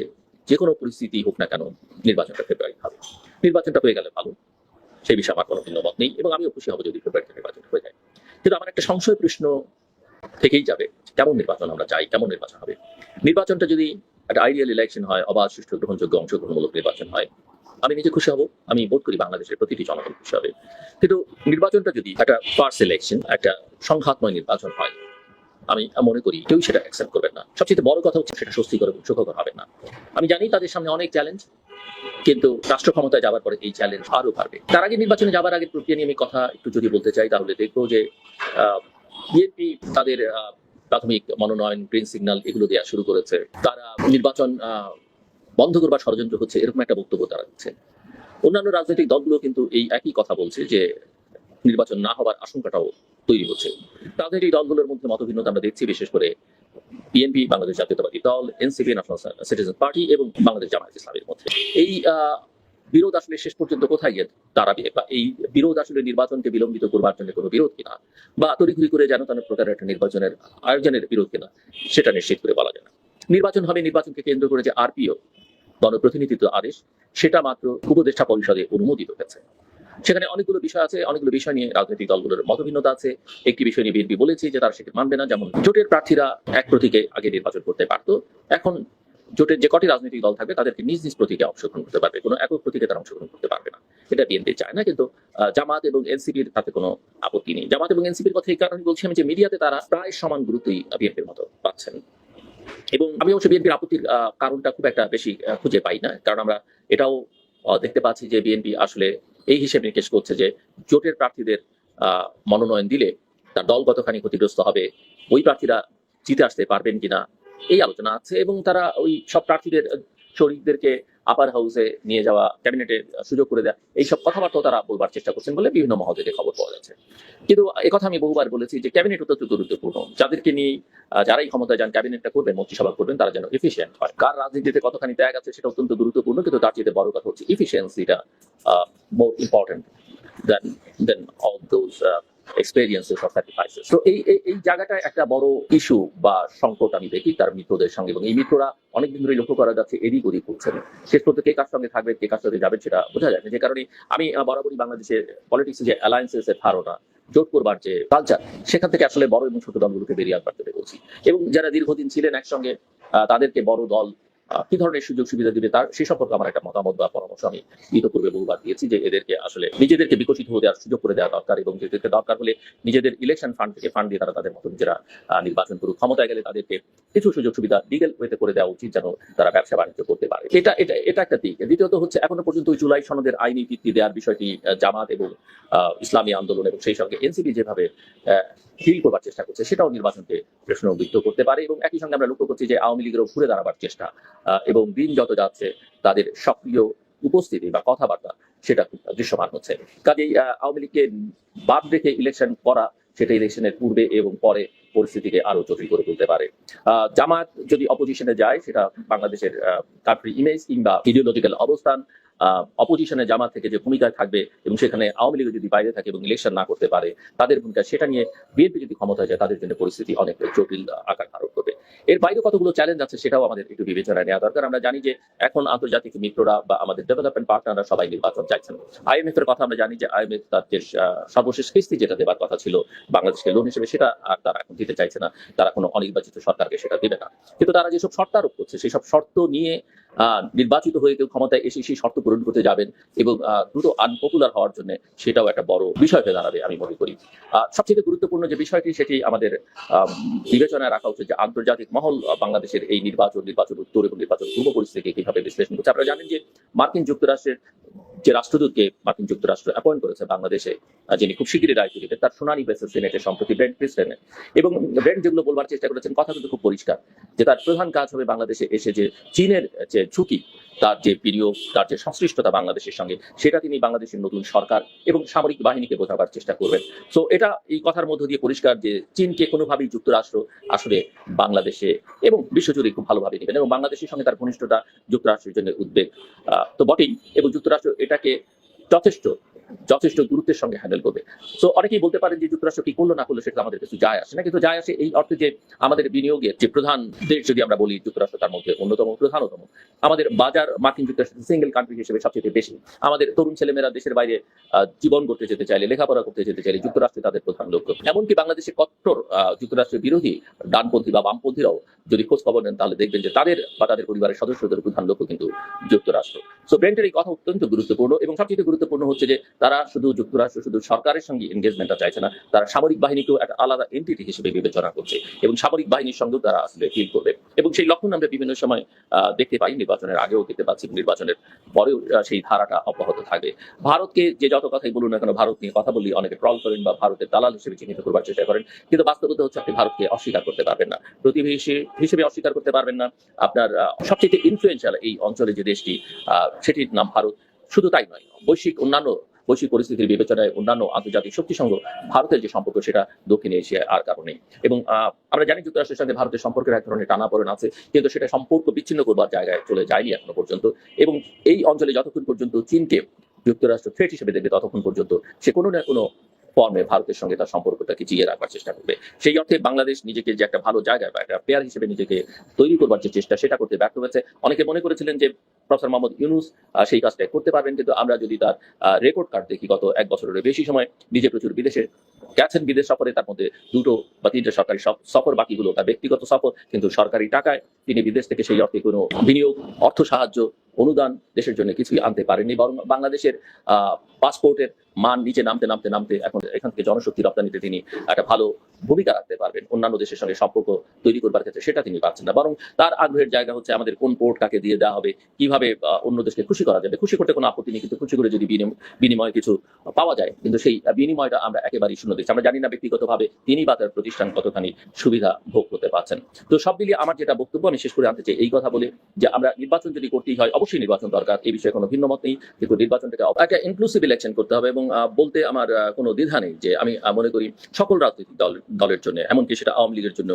D: যে কোনো পরিস্থিতি হোক না কেন নির্বাচনটা ফেব্রুয়ারি হবে। নির্বাচনটা হয়ে গেলে ভালো। সেই বিষয়ে আমার কোনো ভিন্ন মত নেই এবং আমিও খুশি হব যদি ফেব্রুয়ারিতে নির্বাচন হয়ে যায়। কিন্তু আমার একটা সংশয় প্রশ্ন থেকেই যাবে কেমন নির্বাচন আমরা চাই, কেমন নির্বাচন হবে? নির্বাচনটা যদি একটা আইডিয়াল ইলেকশন হয়, অবাধ, সুষ্ঠু, গ্রহণযোগ্য, অংশগ্রহণমূলক নির্বাচন হয়, আমি নিজে খুশি হব, আমি বোধ করি বাংলাদেশের প্রতিটি জনগণ খুশি হবে। কিন্তু নির্বাচনটা যদি একটা ফার্স্ট ইলেকশন একটা সংঘাতময় নির্বাচন হয় আমি মনে করি কেউ সেটা অ্যাকসেপ্ট করবেন না। সবচেয়ে বড় কথা হচ্ছে সেটা স্বস্তিকর এবং সুখকর হবে না। আমি জানি তাদের সামনে অনেক চ্যালেঞ্জ কিন্তু রাষ্ট্র ক্ষমতায় যাবার পরে এই চ্যালেঞ্জ আরও বাড়বে। তার আগে নির্বাচনে যাবার আগে প্রক্রিয়া নিয়ে আমি কথা একটু যদি বলতে চাই, তাহলে দেখব যে বিএনপি তাদের প্রাথমিক মনোনয়ন গ্রিন সিগন্যাল এগুলো দেওয়া শুরু করেছে। তারা নির্বাচন বন্ধ করবার ষড়যন্ত্র হচ্ছে, এরকম একটা বক্তব্য তারা দিচ্ছে। অন্যান্য রাজনৈতিক দলগুলো কিন্তু এই একই কথা বলছে যে নির্বাচন না হবার আশঙ্কাটাও তৈরি হচ্ছে। রাজনৈতিক দলগুলোর মধ্যে মতভিন্নতা আমরা দেখছি, বিশেষ করে বিএনপি, বাংলাদেশ জাতীয়তাবাদী দল, এনসিপি ন্যাশনাল সিটিজেন পার্টি এবং বাংলাদেশ জামায়াত ইসলামের মধ্যে। এই বিরোধ আসলে শেষ পর্যন্ত কোথায় গিয়ে দাঁড়াবে বা এই বিরোধ আসলে নির্বাচনকে বিলম্বিত করবার জন্য কোনো বিরোধ কিনা বা তড়িঘড়ি করে যেন তেন প্রকারের একটা নির্বাচনের আয়োজনের বিরোধ কিনা, সেটা নিশ্চিত করে বলা যায় না। নির্বাচন হবে, নির্বাচনকে কেন্দ্র করে যে আরপিও, গণপ্রতিনিধিত্ব আদেশ, সেটা মাত্র উপদেষ্টা পরিষদে অনুমোদিত হয়েছে। সেখানে অনেকগুলো বিষয় আছে, অনেকগুলো বিষয় নিয়ে রাজনৈতিক দলগুলোর মতভিন্নতা আছে। একটি বিষয় নিয়ে বিএনপি বলেছে যে তারা সেটা মানবে না, যেমন জোটের প্রার্থীরা এক প্রতীকে আগে নির্বাচন করতে পারতো। এখন জোটের যে কটি রাজনৈতিক দল থাকবে, তাদেরকে নিজ নিজ প্রতীকে অংশগ্রহণ করতে পারবে। কোনো একক প্রতীকে তারা অংশগ্রহণ করতে পারবে না। এটা বিএনপি চায় না, কিন্তু জামাত এবং এনসিপির তাতে কোনো আপত্তি নেই। জামাত এবং এনসিপির কথা এই কারণে বলছি আমি যে মিডিয়াতে তারা প্রায় সমান গুরুত্বই বিএনপির মতো পাচ্ছেন। এবং আমি অবশ্য বিএনপির আপত্তির কারণটা খুব একটা বেশি খুঁজে পাই না। কারণ আমরা এটাও দেখতে পাচ্ছি যে বিএনপি আসলে এই হিসেব নিকেশ করছে যে জোটের প্রার্থীদের মনোনয়ন দিলে তার দল কতখানি ক্ষতিগ্রস্ত হবে, ওই প্রার্থীরা জিতে আসতে পারবেন কিনা, এই আলোচনা আছে এবং তারা ওই সব প্রার্থীদের শরিকদেরকে আপার হাউসে নিয়ে যাওয়া ক্যাবিনেটে সুযোগ করে দেওয়া এইসব কথাবার্তাও তারা বলবার চেষ্টা করছেন বলে বিভিন্ন মহল থেকে খবর পাওয়া যাচ্ছে। কিন্তু একথা আমি বহুবার বলেছি যে ক্যাবিনেট অত্যন্ত গুরুত্বপূর্ণ। যাদেরকে নিয়ে যারাই ক্ষমতায় যান ক্যাবিনেটটা করবেন, মন্ত্রিসভা করবেন, তারা যেন এফিসিয়েন্ট হয়। কার রাজনীতিতে কতখানি ত্যাগ আছে সেটা অত্যন্ত গুরুত্বপূর্ণ, কিন্তু তার চেয়ে বড় কথা হচ্ছে ইফিসিয়েন্সিটা more important than than all those experiences of sacrifices তো এই, এই- জায়গাটা একটা বড় ইস্যু বা সংকট আমি দেখি তার মিত্রদের সঙ্গে এবং এই মিত্ররা অনেকদিন ধরে লক্ষ্য করা যাচ্ছে এদিক ওদিক করছেন শেষ পর্যন্ত কে কার সঙ্গে থাকবে, কে কার সঙ্গে যাবেন সেটা বোঝা যায় না যে কারণে আমি বরাবরই বাংলাদেশের পলিটিক্সে যে অ্যালায়েন্সেস এর ধারণা, জোট করবার যে কালচার সেখান থেকে আসলে বড় এবং ছোট দলগুলোকে বেরিয়ে আসবার জন্য বলছি এবং যারা দীর্ঘদিন ছিলেন একসঙ্গে তাদেরকে বড় দল কি ধরনের সুযোগ সুবিধা দিবে তার, সে সম্পর্কে আমার একটা মতামত বা পরামর্শ আমি ইতিপূর্বে বহুবার দিয়েছি যে এদেরকে আসলে নিজেদেরকে বিকশিত হতে দেওয়ার সুযোগ করে দেওয়া দরকার এবং যেদেরকে দরকার হলে নিজেদের ইলেকশন ফান্ড থেকে ফান্ড দিয়ে তারা তাদের মতো নিজেরা নির্বাচন করুক। ক্ষমতায় গেলে তাদেরকে কিছু সুযোগ সুবিধা লিগেল ওয়েতে করে দেওয়া উচিত যেন তারা ব্যবসা বাণিজ্য করতে পারে। এটা এটা এটা একটা দিক। দ্বিতীয়ত হচ্ছে, এখনও পর্যন্ত জুলাই সনদের আইনি ভিত্তি দেওয়ার বিষয়টি জামাত এবং ইসলামী আন্দোলন এবং সেই সঙ্গে এনসিপি যেভাবে হিল করবার চেষ্টা করছে, সেটাও নির্বাচনকে প্রশ্নবিদ্ধ করতে পারে এবং একই সঙ্গে আমরা লক্ষ্য করছি যে আওয়ামী লীগেরও ঘুরে দাঁড়াবার চেষ্টা এবং দিন যত যাচ্ছে, তাদের সক্রিয় উপস্থিতি বা কথাবার্তা সেটা দৃশ্যমান হচ্ছে। কাজেই আওয়ামী লীগকে বাদ রেখে ইলেকশন করা সেটা ইলেকশনের পূর্বে এবং পরে পরিস্থিতিকে আরও জটিল করে তুলতে পারে। জামাত যদি অপোজিশনে যায়, সেটা বাংলাদেশের কান্ট্রি ইমেজ কিংবা ইডিওলজিক্যাল অবস্থান অপোজিশনে জামাত থেকে যে ভূমিকায় থাকবে এবং সেখানে আওয়ামী লীগ যদি বাইরে থাকে এবং ইলেকশন না করতে পারে, তাদের ভূমিকা সেটা নিয়ে বিএনপি যদি ক্ষমতায় যায়, তাদের জন্য পরিস্থিতি অনেক জটিল আকার ধারণ করবে। এর বাইরে কতগুলো চ্যালেঞ্জ আছে সেটাও আমাদের একটু বিবেচনায় নেওয়া দরকার। আমরা জানি যে এখন আন্তর্জাতিক মিত্ররা বা আমাদের ডেভেলপমেন্ট পার্টনাররা সবাই নির্বাচন চাইছেন। আইএমএফ এর কথা আমরা জানি যে আইএমএফ তার যে সর্বশেষ কিস্তি যেটা দেবার কথা ছিল, বাংলাদেশকে লোন হিসেবে সেটা আর তারা এখন দিতে চাইছে না। তারা কোনো অনির্বাচিত সরকারকে সেটা দেবে না। কিন্তু তারা যেসব শর্ত আরোপ করছে সেই সব শর্ত নিয়ে নির্বাচিত হয়ে কেউ ক্ষমতায় এসে সেই শর্ত পূরণ করতে যাবেন এবং দ্রুত আনপপুলার হওয়ার জন্য সেটাও একটা বড় বিষয় হয়ে দাঁড়াবে আমি মনে করি। সবচেয়ে গুরুত্বপূর্ণ যে বিষয়টি সেটি আমাদের বিবেচনায় রাখা উচিত যে আন্তর্জাতিক মহল বাংলাদেশের এই নির্বাচন নির্বাচন উত্তর এবং নির্বাচন পূর্ব পরিস্থিতিকে কীভাবে বিশ্লেষণ করছে। আপনারা জানেন যে মার্কিন যুক্তরাষ্ট্রের যে রাষ্ট্রদূতকে মার্কিন যুক্তরাষ্ট্র অ্যাপয়েন্ট করেছে বাংলাদেশে যিনি খুব শিগগিরই রায় দিবেন তার শুনানি হয়েছে সিনেটে, সম্প্রতি ব্রেন্ট ক্রিস্টেনের এবং ব্রেন্ট যেগুলো বলবার চেষ্টা করেছেন, কথা কিন্তু খুব পরিষ্কার, যে তার প্রধান কাজ হবে বাংলাদেশে এসে যে চীনের, যে ঝুঁকি, তার যে বিনিয়োগ তার যে সংশ্লিষ্টতা বাংলাদেশের সঙ্গে, সেটা তিনি বাংলাদেশের নতুন সরকার এবং সামরিক বাহিনীকে বোঝাবার চেষ্টা করবেন। সো এটা এই কথার মধ্য দিয়ে পরিষ্কার যে চীনকে কোনোভাবেই যুক্তরাষ্ট্র আসলে বাংলাদেশে এবং বিশ্বজুড়ে খুব ভালোভাবে নেবেন এবং বাংলাদেশের সঙ্গে তার ঘনিষ্ঠতা যুক্তরাষ্ট্রের জন্য উদ্বেগ তো বটেই। এবং যুক্তরাষ্ট্র এটাকে যথেষ্ট। যথেষ্ট গুরুত্বের সঙ্গে হ্যান্ডেল করবে। সো অনেকেই বলতে পারেন যে যুক্তরাষ্ট্র কি করল না করল সেটা আমাদের কিছু যায় আসে না। কিন্তু যায় আসে এই অর্থে যে আমাদের বিনিয়োগের যে প্রধান দেশ যদি আমরা বলি, যুক্তরাষ্ট্র তার মধ্যে অন্যতম, প্রধানতম। আমাদের বাজার মার্কিন যুক্তরাষ্ট্র সিঙ্গেল কান্ট্রি হিসেবে সবচেয়ে বেশি। আমাদের তরুণ ছেলেমেয়েরা দেশের বাইরে জীবন করতে যেতে চাইলে, লেখাপড়া করতে যেতে চাইলে যুক্তরাষ্ট্রে তাদের প্রধান লক্ষ্য। এমনকি বাংলাদেশে কট্টর যুক্তরাষ্ট্রের বিরোধী, ডানপন্থী বা বামপন্থীরাও যদি খোঁজ খবর নেন, তাহলে দেখবেন যে তাদের বা তাদের পরিবারের সদস্যদের প্রধান লক্ষ্য কিন্তু যুক্তরাষ্ট্র। সো ব্রেন্টের এই কথা অত্যন্ত গুরুত্বপূর্ণ এবং সবচেয়ে গুরুত্বপূর্ণ হচ্ছে যে তারা শুধু যুক্তরাষ্ট্র, শুধু সরকারের সঙ্গে এনগেজমেন্টটা চাইছে না, তারা সামরিক বাহিনীকেও একটা আলাদা এন্টিটি হিসেবে বিবেচনা করছে এবং সামরিক বাহিনীর সঙ্গেও তারা আসলে ফিল করবে। এবং সেই লক্ষণ আমরা বিভিন্ন সময় দেখতে পাই নির্বাচনের আগেও দেখতে পাচ্ছি নির্বাচনের পরেও সেই ধারাটা অব্যাহত থাকবে। ভারতকে যে যত কথাই বলুন না কেন, ভারত নিয়ে কথা বলি অনেকে ট্রল করেন বা ভারতের দালাল হিসেবে চিহ্নিত করবার চেষ্টা করেন। কিন্তু বাস্তবতা হচ্ছে আপনি ভারতকে অস্বীকার করতে পারবেন না। প্রতিবেশী হিসেবে অস্বীকার করতে পারবেন না। আপনার সবচেয়ে ইনফ্লুয়েন্সিয়াল এই অঞ্চলে যে দেশটি সেটির নাম ভারত। শুধু তাই নয়, বৈশ্বিক অন্যান্য বৈশ্বিক পরিস্থিতির বিবেচনায় অন্যান্য আন্তর্জাতিক শক্তির সঙ্গে ভারতের যে সম্পর্ক, সেটা দক্ষিণ এশিয়া আর কারণে এবং আমরা জানি যুক্তরাষ্ট্রের সাথে ভারতের সম্পর্কের এক ধরনের টানাপোড়েন আছে, কিন্তু সেটা সম্পর্ক বিচ্ছিন্ন করবার জায়গায় চলে যায়নি এখনও পর্যন্ত। এবং এই অঞ্চলে যতক্ষণ পর্যন্ত চীনকে যুক্তরাষ্ট্র থ্রেট হিসেবে দেখবে, ততক্ষণ পর্যন্ত সে কোনো না কোনো ফর্মে ভারতের সঙ্গে তার সম্পর্কটাকে জিয়ে রাখবার চেষ্টা করবে। সেই অর্থে বাংলাদেশ নিজেকে যে একটা ভালো জায়গায় বা একটা প্লেয়ার হিসেবে নিজেকে তৈরি করবার যে চেষ্টা, সেটা করতে ব্যর্থ হয়েছে। অনেকে মনে করেছিলেন যে প্রফেসর মোহাম্মদ ইউনুস সেই কাজটা করতে পারবেন, কিন্তু আমরা যদি তার রেকর্ড কার্ড দেখি গত এক বছরের বেশি সময়, নিজে প্রচুর বিদেশে গেছেন, বিদেশ সফরে তার মধ্যে দুটো বা তিনটে সরকারি সফ- সফর বাকিগুলো তার ব্যক্তিগত সফর, কিন্তু সরকারি টাকায় তিনি বিদেশ থেকে সেই অর্থে কোনো বিনিয়োগ, অর্থ সাহায্য অনুদান দেশের জন্য কিছুই আনতে পারেনি, বরং বাংলাদেশের পাসপোর্টের মান নিচে নামতে নামতে নামতে এখন এখান থেকে জনশক্তি রপ্তানিতে তিনি একটা ভালো ভূমিকা রাখতে পারবেন। অন্যান্য দেশের সঙ্গে সম্পর্ক তৈরি করবার ক্ষেত্রে সেটা তিনি পাচ্ছেন না। বরং তার আগ্রহের জায়গা হচ্ছে আমাদের কোন পোর্ট কাকে দিয়ে দেওয়া হবে, কীভাবে অন্য দেশকে খুশি করা যাবে। খুশি করতে কোনো আপত্তি নেই, কিন্তু খুশি করে যদি বিনিম- বিনিময়ে কিছু পাওয়া যায়, কিন্তু সেই বিনিময়টা আমরা একেবারেই শূন্য দিচ্ছি। আমরা জানি না ব্যক্তিগতভাবে তিনি বা তার প্রতিষ্ঠান কতখানি সুবিধা ভোগ করতে পারছেন। তো সব মিলিয়ে আমার যেটা বক্তব্য আমি শেষ করে আনতে চাই, এই কথা বলে যে আমরা নির্বাচন যদি করতেই হয় অবশ্যই নির্বাচন দরকার। এই বিষয়ে কোনো ভিন্ন মত নেই, কিন্তু নির্বাচনটাকে একটা ইনক্লুসিভ ইলেকশন করতে হবে এবং বলতে আমার কোনো দ্বিধা নেই যে আমি মনে করি সকল রাজনৈতিক দল, দলের জন্য, এমনকি সেটা আওয়ামী লীগের জন্য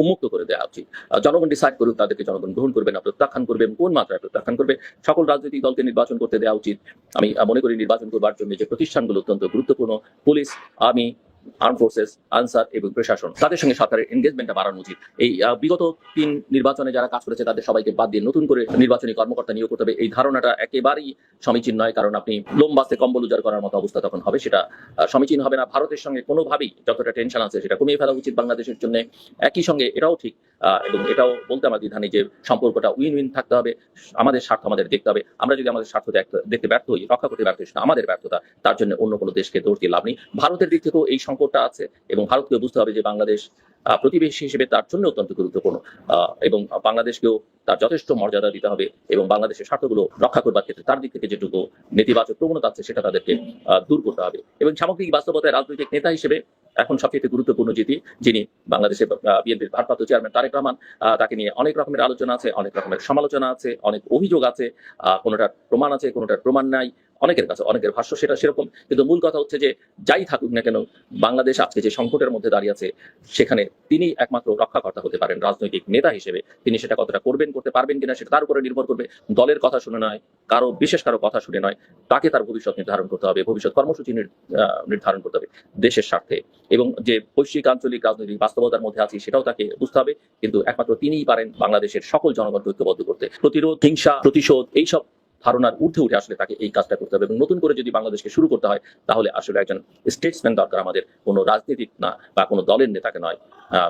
D: উন্মুক্ত করে দেওয়া উচিত। জনগণ ডিসাইড করুক, তাদেরকে জনগণ গ্রহণ করবে না, প্রত্যাখ্যান করবে কোন মাত্রায় প্রত্যাখ্যান করবে, সকল রাজনৈতিক দলকে নির্বাচন করতে দেওয়া উচিত। আমি মনে করি নির্বাচন করবার জন্য যে প্রতিষ্ঠানগুলো অত্যন্ত গুরুত্বপূর্ণ, police, army arm forces Ansar এবং প্রশাসন তাদের সঙ্গে সরকারের এনগেজমেন্টটা বাড়ানো উচিত। এই বিগত তিন নির্বাচনে যারা কাজ করেছে, তাদের সবাইকে বাদ দিয়ে নতুন করে নির্বাচনী কর্মকর্তা নিয়োগ করতে হবে। এই ধারণাটা একেবারেই সমীচীন নয়, কারণ আপনি লোম কম্বল উজাড় করার মতো অবস্থা তখন হবে, সেটা সমীচীন হবে না। ভারতের সঙ্গে কোনোভাবেই যতটা টেনশন আছে, সেটা কমিয়ে ফেলা উচিত বাংলাদেশের জন্য। একই সঙ্গে এটাও ঠিক এবং এটাও বলতে আমার দ্বিধা যে সম্পর্কটা উইন উইন থাকতে হবে, আমাদের স্বার্থ আমাদের দেখতে হবে। আমরা যদি আমাদের স্বার্থ দেখতে ব্যর্থ হই, রক্ষা করতে ব্যর্থ হই আমাদের ব্যর্থতা, তার জন্য অন্য কোনো দেশকে দোষ দিয়ে লাভ নেই। ভারতের দিক থেকেও এই সংকটটা আছে এবং ভারতকে বুঝতে হবে যে বাংলাদেশ প্রতিবেশী হিসেবে তার জন্য অত্যন্ত গুরুত্বপূর্ণ। এবং বাংলাদেশকেও তার যথেষ্ট মর্যাদা দিতে হবে এবং বাংলাদেশের স্বার্থগুলো রক্ষা করবার ক্ষেত্রে তার দিক থেকে যেটুকু নেতিবাচক প্রবণতা আছে সেটা তাদেরকে দূর করতে হবে। এবং সামগ্রিক বাস্তবতায় রাজনৈতিক নেতা হিসেবে এখন সবচেয়ে গুরুত্বপূর্ণ যেটি যিনি বাংলাদেশের বিএনপির ভারপ্রাপ্ত চেয়ারম্যান তারেক রহমান তাকে নিয়ে অনেক রকমের আলোচনা আছে, অনেক রকমের সমালোচনা আছে, অনেক অভিযোগ আছে কোনোটার প্রমাণ আছে, কোনোটার প্রমাণ নাই, অনেকের কাছে অনেকের ভাষ্য সেটা সেরকম। কিন্তু মূল কথা হচ্ছে যে যাই থাকুক না কেন, বাংলাদেশ আজকে যে সংকটের মধ্যে দাঁড়িয়ে আছে, সেখানে তিনি একমাত্র রক্ষাকর্তা হতে পারেন, রাজনৈতিক নেতা হিসেবে। তিনি সেটা কতটা করবেন, করতে পারবেন কিনা সেটা তার উপরে নির্ভর করবে। দলের কথা শুনে নয়, কারও, বিশেষ কারও কথা শুনে নয়, তাকে তার ভবিষ্যৎ নির্ধারণ করতে হবে, ভবিষ্যৎ কর্মসূচি নির্ধারণ করতে হবে দেশের স্বার্থে। এবং যে বৈশ্বিক, আঞ্চলিক, রাজনৈতিক বাস্তবতার মধ্যে আছি সেটাও তাকে বুঝতে হবে, কিন্তু একমাত্র তিনিই পারেন বাংলাদেশের সকল জনগণকে ঐক্যবদ্ধ করতে। প্রতিরোধ, হিংসা, প্রতিশোধ, এইসব ধারণার ঊর্ধ্বে উঠে আসলে তাকে এই কাজটা করতে হবে এবং নতুন করে যদি বাংলাদেশকে শুরু করতে হয়, তাহলে আসলে একজন স্টেটসম্যান দরকার আমাদের, কোনো রাজনীতিক না, বা কোনো দলের নেতাকে নয়।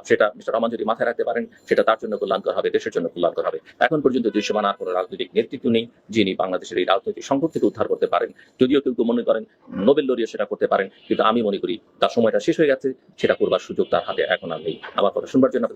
D: সেটা মিস্টার রহমান যদি মাথায় রাখতে পারেন, সেটা তার জন্য কল্যাণকর হবে, দেশের জন্য কল্যাণকর হবে। এখন পর্যন্ত দৃশ্যমান আর কোনো রাজনৈতিক নেতৃত্ব নেই, যিনি বাংলাদেশের এই রাজনৈতিক সংকট থেকে উদ্ধার করতে পারেন। যদিও কেউ কেউ মনে করেন নোবেল লড়িয়ে সেটা করতে পারেন, কিন্তু আমি মনে করি তার সময়টা শেষ হয়ে গেছে, সেটা করবার সুযোগ তার হাতে এখন আর নেই। আমার কথা শুনবার জন্য